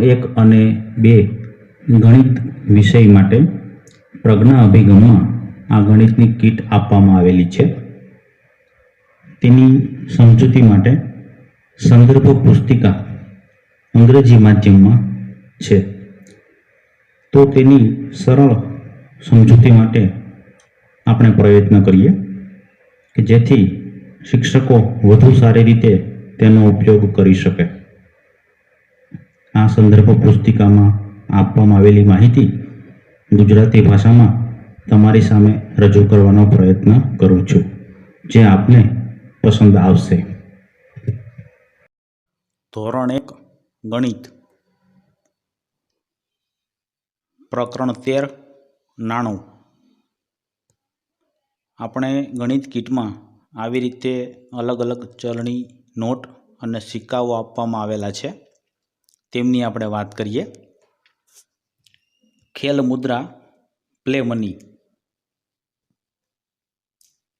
એક અને બે ગણિત વિષય માટે પ્રજ્ઞા અભિગમમાં આ ગણિતની કીટ આપવામાં આવેલી છે. તેની સમજૂતી માટે સંદર્ભ પુસ્તિકા અંગ્રેજી માધ્યમમાં છે. તો તેની સરળ સમજૂતી માટે આપણે પ્રયત્ન કરીએ કે જેથી શિક્ષકો વધુ સારી રીતે તેનો ઉપયોગ કરી શકે. આ સંદર્ભ પુસ્તિકામાં આપવામાં આવેલી માહિતી ગુજરાતી ભાષામાં તમારી સામે રજૂ કરવાનો પ્રયત્ન કરું છું. જે આપને પસંદ આવશે. ધોરણ એક, ગણિત. પ્રકરણ તેર, નાણું. આપણે ગણિત કીટમાં આવી રીતે અલગ અલગ ચલણી નોટ અને સિક્કાઓ આપવામાં આવેલા છે. તેમની આપણે વાત કરીએ. ખેલ મુદ્રા પ્લે મની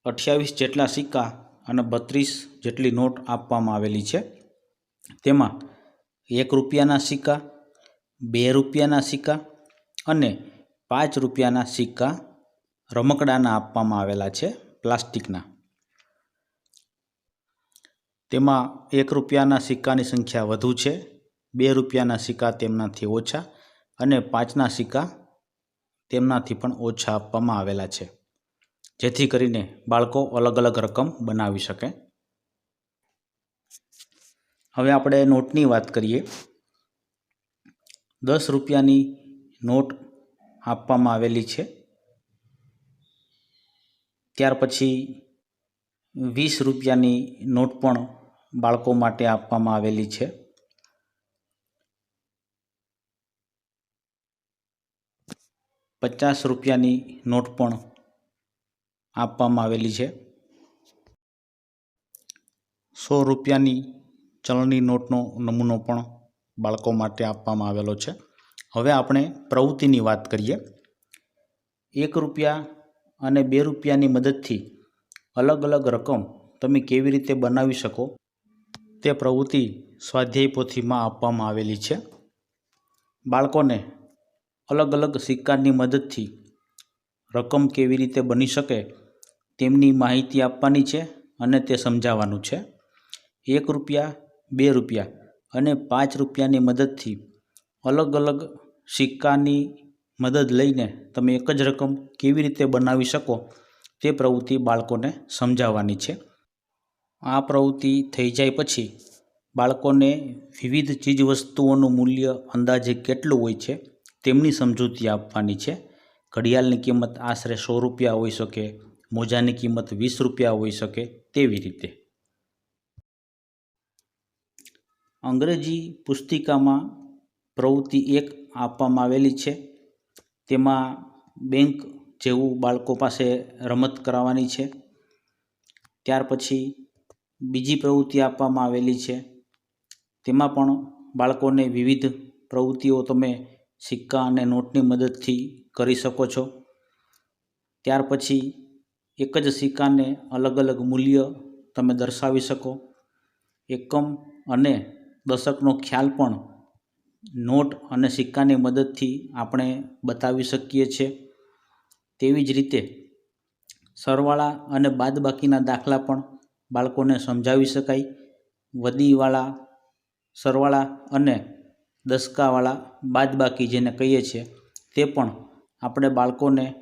અઠ્યાવીસ જેટલા સિક્કા અને બત્રીસ જેટલી નોટ આપવામાં આવેલી છે. તેમાં એક રૂપિયાના સિક્કા, બે રૂપિયાના સિક્કા અને પાંચ રૂપિયાના સિક્કા રમકડાના આપવામાં આવેલા છે, પ્લાસ્ટિકના. તેમાં એક રૂપિયાના સિક્કાની સંખ્યા વધુ છે. બે રૂપિયાના સિક્કા તેમનાથી ઓછા અને પાંચના સિક્કા તેમનાથી પણ ઓછા આપવામાં આવેલા છે. જેથી કરીને બાળકો અલગ અલગ રકમ બનાવી શકે. હવે આપણે નોટની વાત કરીએ. દસ રૂપિયાની નોટ આપવામાં આવેલી છે. ત્યાર પછી વીસ રૂપિયાની નોટ પણ બાળકો માટે આપવામાં આવેલી છે. પચાસ રૂપિયાની નોટ પણ આપવામાં આવેલી છે. સો રૂપિયાની ચલણી નોટનો નમૂનો પણ બાળકો માટે આપવામાં આવેલો છે. હવે આપણે પ્રવૃત્તિની વાત કરીએ. એક રૂપિયા અને બે રૂપિયાની મદદથી અલગ અલગ રકમ તમે કેવી રીતે બનાવી શકો તે પ્રવૃત્તિ સ્વાધ્યાય પોથીમાં આપવામાં આવેલી છે. બાળકોને અલગ અલગ સિક્કાની મદદથી રકમ કેવી રીતે બની શકે તેમની માહિતી આપવાની છે અને તે સમજાવવાનું છે. એક રૂપિયા, બે રૂપિયા અને પાંચ રૂપિયાની મદદથી અલગ અલગ સિક્કાની મદદ લઈને તમે એક જ રકમ કેવી રીતે બનાવી શકો તે પ્રવૃત્તિ બાળકોને સમજાવવાની છે. આ પ્રવૃત્તિ થઈ જાય પછી બાળકોને વિવિધ ચીજવસ્તુઓનું મૂલ્ય અંદાજે કેટલું હોય છે તેમની સમજૂતી આપવાની છે. ઘડિયાળની કિંમત આશરે સો રૂપિયા હોઈ શકે, મોજાની કિંમત વીસ રૂપિયા હોઈ શકે તેવી રીતે. અંગ્રેજી પુસ્તિકામાં પ્રવૃત્તિ એક આપવામાં આવેલી છે. તેમાં બેંક જેવું બાળકો પાસે રમત કરાવવાની છે. ત્યાર પછી બીજી પ્રવૃત્તિ આપવામાં આવેલી છે. તેમાં પણ બાળકોને વિવિધ પ્રવૃત્તિઓ તમે સિક્કા અને નોટની મદદથી કરી શકો છો. ત્યાર પછી એક જ સિક્કાને અલગ અલગ મૂલ્ય તમે દર્શાવી શકો. એકમ અને દશકનો ખ્યાલ પણ નોટ અને સિક્કાની મદદથી આપણે બતાવી શકીએ છીએ. તેવી જ રીતે સરવાળા અને બાદબાકીના દાખલા પણ બાળકોને સમજાવી શકાય. વદીવાળા, સરવાળા અને દસકાવાળા બાદબાકી જેને કહીએ છીએ, તે પણ આપણે બાળકોને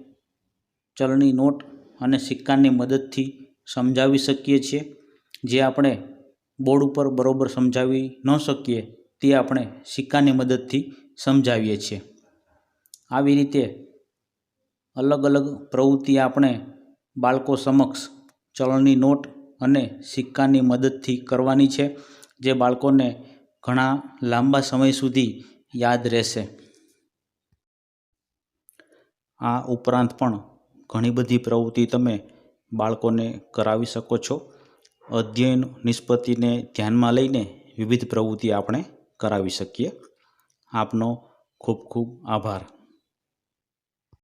ચલણી નોટ અને સિક્કાની મદદથી સમજાવી શકીએ છીએ. જે આપણે બોર્ડ ઉપર બરાબર સમજાવી ન શકીએ, તે આપણે સિક્કાની મદદથી સમજાવીએ છીએ. આવી રીતે અલગ અલગ પ્રવૃત્તિ આપણે બાળકો સમક્ષ ચલણની નોટ અને સિક્કાની મદદથી કરવાની છે. જે બાળકોને ઘણા લાંબા સમય સુધી યાદ રહેશે. આ ઉપરાંત પણ ઘણી બધી પ્રવૃત્તિ તમે બાળકોને કરાવી શકો છો. અધ્યયન નિષ્પત્તિને ધ્યાનમાં લઈને વિવિધ પ્રવૃત્તિ આપણે કરાવી શકીએ. આપનો ખૂબ ખૂબ આભાર.